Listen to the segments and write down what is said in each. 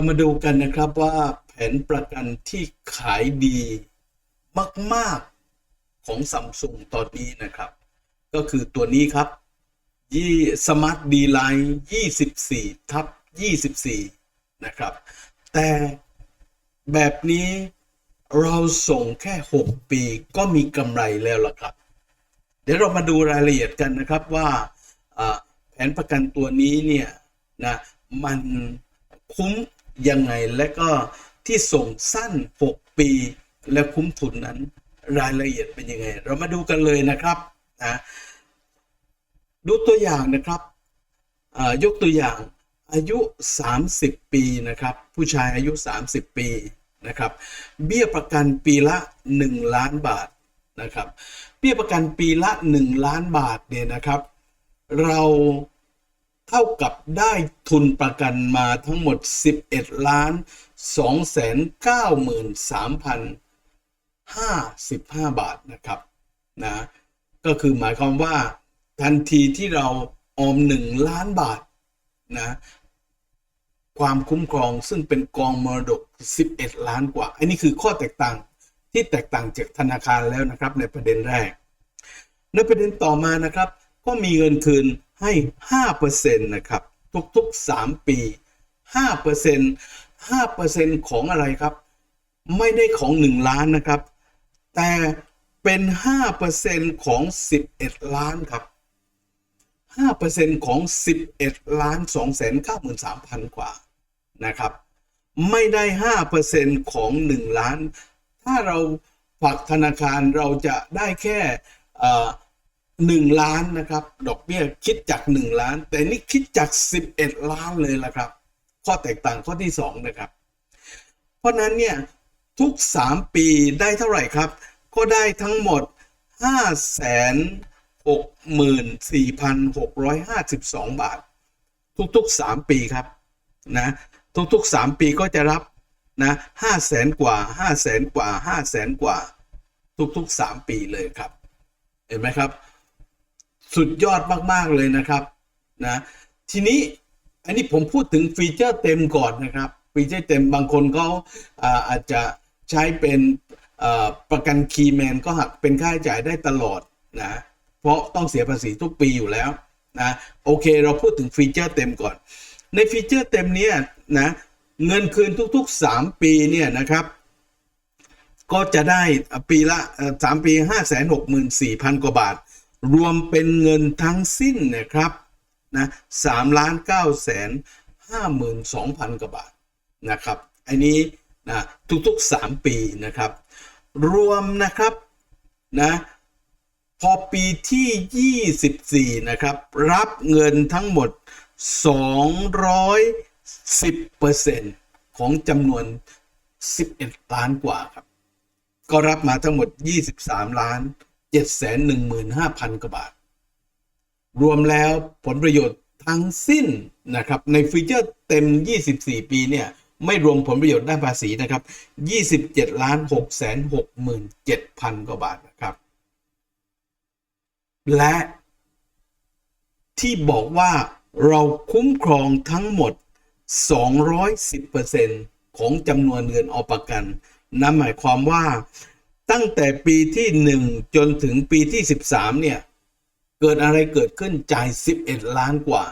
เรามาดูกันนะครับว่าแผนประกันที่ขายดีมาก ๆ ของซัมซุงตอนนี้นะครับ ก็คือตัวนี้ครับยี่สมาร์ทดีไลน์24ทับ24นะครับ แต่แบบนี้เราส่งแค่ 6 ปีก็มีกำไรแล้วล่ะครับ เดี๋ยวเรามาดูรายละเอียดกันนะครับว่าแผนประกันตัวนี้เนี่ยนะมันคุ้ม ยังไงและก็ที่ส่งสั้น 6 ปี และคุ้มทุนนั้นรายละเอียดเป็นยังไง เรามาดูกันเลยนะครับนะดูตัวอย่างนะครับยกตัวอย่างอายุ 30 ปีนะครับ ผู้ชายอายุ 30 ปีนะครับ เบี้ยประกันปีละ 1 ล้านบาทนะครับ เบี้ยประกันปีละ 1 ล้านบาทเนี่ยนะครับ เรา เท่ากับได้ทุนประกันมาทั้งหมด 11ล้าน2 9 3 55 บาทนะครับนะก็คือหมายความว่าทันทีที่เราออม 1 ล้านบาทนะความคุ้มครองซึ่งเป็นกองมรดก 11 ล้านกว่า อันนี้คือข้อแตกต่างที่แตกต่างจากธนาคารแล้วนะครับในประเด็นแรก ในประเด็นต่อมานะครับ ก็มีเงินคืน ให้ 5%นะครับ ทุกๆ 3 ปี 5% 5%ของอะไรครับ ไม่ได้ของ 1 ล้านนะครับ แต่เป็น 5%ของ 11 ล้านครับ 5%ของ 11 ล้าน 293,000 กว่านะครับ ไม่ได้ 5%ของ 1 ล้าน ถ้าเราฝากธนาคารเราจะได้แค่ 1 ล้านนะครับ ดอกเบี้ยคิดจาก 1 ล้าน แต่นี่คิดจาก 11 ล้านเลยละครับ ข้อแตกต่างข้อที่ 2 นะครับ เพราะนั้นเนี่ยทุก 3 ปีได้เท่าไหร่ครับ ก็ได้ทั้งหมด 564,652 บาท ทุกๆ 3 ปีครับนะทุกๆ 3 ปีก็จะรับนะ5แสนกว่า5แสนกว่า5แสนกว่า ทุกๆ 3 ปีเลยครับ เห็นไหมครับ สุดยอดมาก ๆ เลยนะครับนะทีนี้อันนี้ผมพูดถึงฟีเจอร์เต็มก่อนนะครับ ฟีเจอร์เต็มบางคนเขาอาอาจจะใช้เป็นประกันคีย์แมนก็หักเป็นค่าใช้จ่ายได้ตลอดนะเพราะต้องเสียภาษีทุกปีอยู่แล้วนะโอเคเราพูดถึงฟีเจอร์เต็มก่อน ในฟีเจอร์เต็มเนี้ยนะเงินคืนทุกๆ 3 ปีเนี่ยนะครับ ก็จะได้ปีละเอ่อสามปีห้าแสนหกหมื่นสี่พันกว่าบาท รวมเป็นเงินทั้งสิ้นนะครับนะสามล้านเก้าแสนห้าหมื่นสองพันกว่าบาทนะครับอันนี้นะทุกๆสามปีนะครับ รวมนะครับนะพอปีที่ 24 นะครับ รับเงินทั้งหมด 210%ของจำนวน 11 ล้านกว่าครับ ก็รับมาทั้งหมด 23 ล้าน 715,000 กว่าบาท รวมแล้วผลประโยชน์ทั้งสิ้นนะครับ ในฟีเจอร์เต็ม 24 ปีเนี่ย ไม่รวมผลประโยชน์ด้านภาษีนะครับ 27ล้าน667,000 กว่าบาทนะครับ และที่บอกว่าเราคุ้มครองทั้งหมด 210%ของจำนวนเงินออกประกันนั่นหมายความว่า ตั้งแต่ปีที่1จนถึงปีที่13เนี่ย เกิดอะไรเกิดขึ้นจ่าย11ล้านกว่า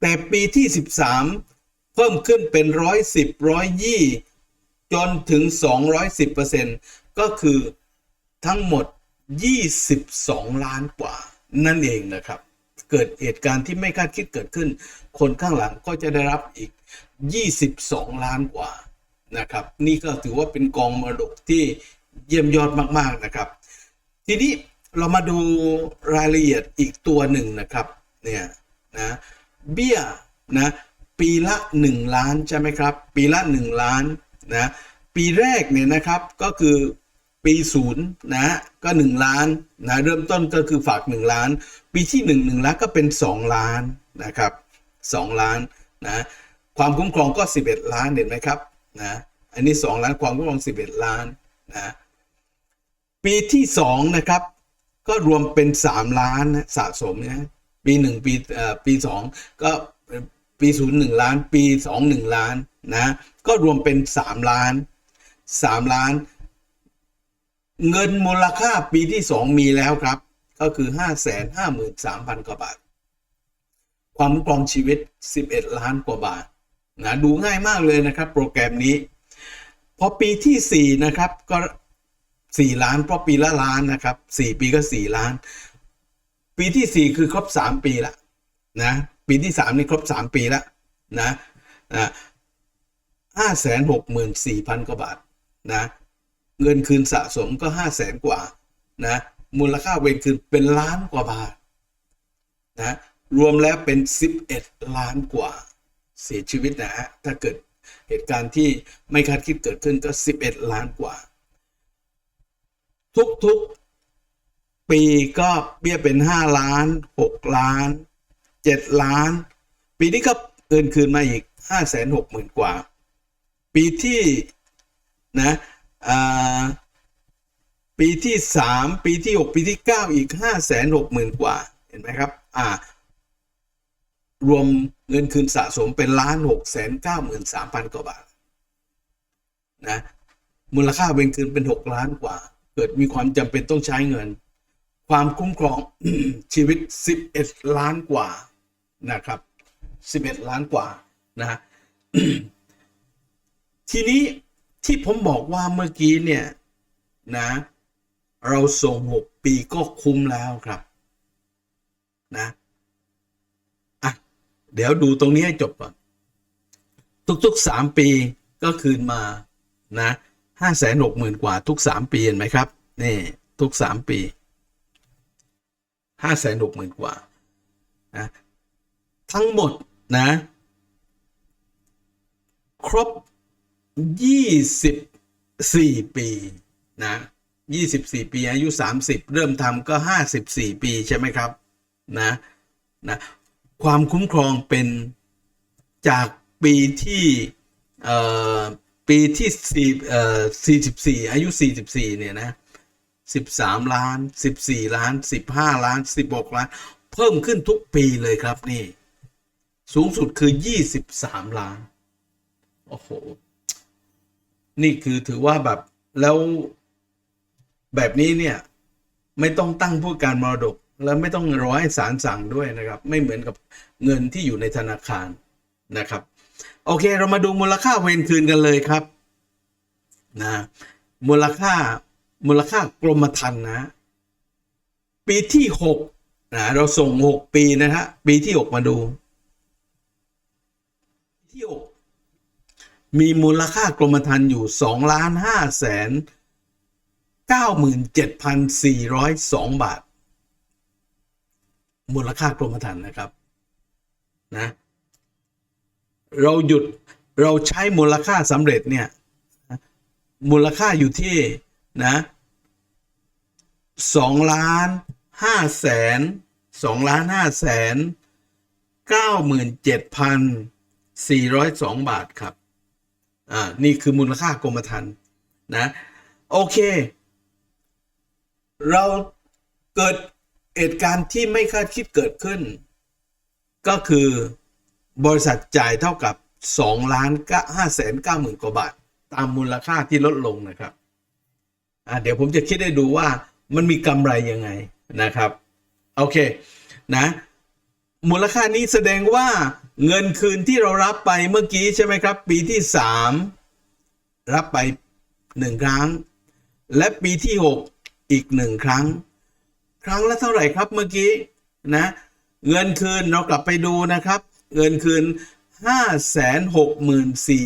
แต่ปีที่13เพิ่มขึ้นเป็น110 120จนถึง210%ก็คือทั้งหมด22ล้านกว่า นั่นเองนะครับ เกิดเหตุการณ์ที่ไม่คาดคิดเกิดขึ้น คนข้างหลังก็จะได้รับอีก22ล้านกว่านะครับ นี่ก็ถือว่าเป็นกองมรดกที่ เยี่ยมยอดมากๆนะครับ ทีนี้เรามาดูรายละเอียดอีกตัวหนึ่งนะครับเนี่ยนะเบี้ยนะปีละ 1 ล้านใช่ไหมครับ ปีละ 1 ล้านนะปีแรกเนี่ยนะครับก็คือปีศูนย์นะก็ 1 ล้านนะเริ่มต้นก็คือฝาก 1 ล้าน ปีที่ 1 1ล้านก็เป็น 2 ล้านนะครับ2ล้านนะความคุ้มครองก็ 11 ล้านเห็นไหมครับนะอันนี้ 2 ล้านความคุ้มครอง 11 ล้านนะ ปีที่2นะครับ ก็รวมเป็น3ล้านนะสะสมนะปี1ปีเอ่อปี2ก็ปี0 1ล้าน ปี2 1ล้านนะก็รวมเป็นสามล้านสามล้าน เงินมูลค่าปีที่สองมีแล้วครับ ก็คือห้าแสนห้าหมื่นสามพันกว่าบาท ความครองชีวิตสิบเอ็ดล้านกว่าบาทนะดูง่ายมากเลยนะครับ โปรแกรมนี้ พอปีที่สี่นะครับก็ สี่ล้านเพราะปีละล้านนะครับสี่ปีก็สี่ล้าน ปีที่สี่คือครบสามปีละนะปีที่สามนี่ครบสามปีละนะนะห้าแสนหกหมื่นสี่พันกว่าบาทนะเงินคืนสะสมก็ห้าแสนกว่านะมูลค่าเวรคืนเป็นล้านกว่าบาทนะรวมแล้วเป็นสิบเอ็ดล้านกว่าเสียชีวิตนะฮะถ้าเกิดเหตุการณ์ที่ไม่คาดคิดเกิดขึ้นก็สิบเอ็ดล้านกว่า ทุกๆ ปีก็เบี้ยเป็นห้าล้านหกล้านเจ็ดล้าน ปีนี้ก็เกินคืนมาอีกห้าแสนหกหมื่นกว่า ปีที่นะปีที่สามปีที่หกปีที่เก้าอีกห้าแสนหกหมื่นกว่า เห็นไหมครับอ่ารวมเงินคืนสะสมเป็นล้านหกแสนเก้าหมื่นสามพันกว่าบาทนะมูลค่าเวรคืนเป็นหกล้านกว่า กิดมีความจำเป็นต้องใช้เงิน ความคุ้มครองชีวิตสิบเอ็ดล้านกว่านะครับสิบเอ็ดล้านกว่านะฮะทีนี้ที่ผมบอกว่าเมื่อกี้เนี่ยนะ เราส่งหกปีก็คุ้มแล้วครับนะอะเดี๋ยวดูตรงนี้ให้จบก่อน ทุกๆสามปีก็คืนมานะ ห้าแสนหกหมื่นกว่าทุกสามปีเห็นไหมครับนี่ทุกสามปีห้าแสนหกหมื่นกว่านะทั้งหมดนะ ครบยี่สิบสี่ปีนะยี่สิบสี่ปี อายุสามสิบเริ่มทำก็ห้าสิบสี่ปีใช่ไหมครับนะนะความคุ้มครองเป็นจากปีที่เอ่อ ปีที่สี่เอ่อสี่สิบสี่อายุสี่สิบสี่เนี่ยนะสิบสามล้านสิบสี่ล้านสิบห้าล้านสิบหกล้าน เพิ่มขึ้นทุกปีเลยครับนี่ สูงสุดคือยี่สิบสามล้าน โอ้โห นี่คือถือว่าแบบแล้วแบบนี้เนี่ย ไม่ต้องตั้งผู้การมรดก แล้วไม่ต้องรอให้ศาลสั่งด้วยนะครับ ไม่เหมือนกับเงินที่อยู่ในธนาคารนะครับ โอเค เรามาดูมูลค่าเวรคืนกันเลยครับนะมูลค่ามูลค่ากรมธรรม์นะ ปีที่หกนะเราส่งหกปีนะฮะปีที่หกมาดู ที่หกมีมูลค่ากรมธรรม์อยู่สองล้านห้าแสนเก้าหมื่นเจ็ดพันสี่ร้อยสองบาท มูลค่ากรมธรรม์นะครับ นะ เราหยุดเราใช้มูลค่าสำเร็จเนี่ยมูลค่าอยู่ที่นะสองล้านห้าแสนสองล้านห้าแสนเก้าหมื่นเจ็ดพันสี่ร้อยสองบาทครับ อ่า นี่คือมูลค่ากรมธรรม์นะ โอเค เราเกิดเหตุการณ์ที่ไม่คาดคิดเกิดขึ้น ก็คือ บริษัทจ่ายเท่ากับ2ล้านห้าแสนเก้าหมื่นกว่าบาท ตามมูลค่าที่ลดลงนะครับเดี๋ยวผมจะคิดให้ดูว่ามันมีกำไรยังไงนะครับ โอเคนะมูลค่านี้แสดงว่าเงินคืนที่เรารับไปเมื่อกี้ใช่ไหมครับ ปีที่สามรับไปหนึ่งครั้ง และปีที่หกอีกหนึ่งครั้ง ครั้งละเท่าไหร่ครับเมื่อกี้นะเงินคืนเรากลับไปดูนะครับ เงินคืนห้าแสนหกหมื่นสี่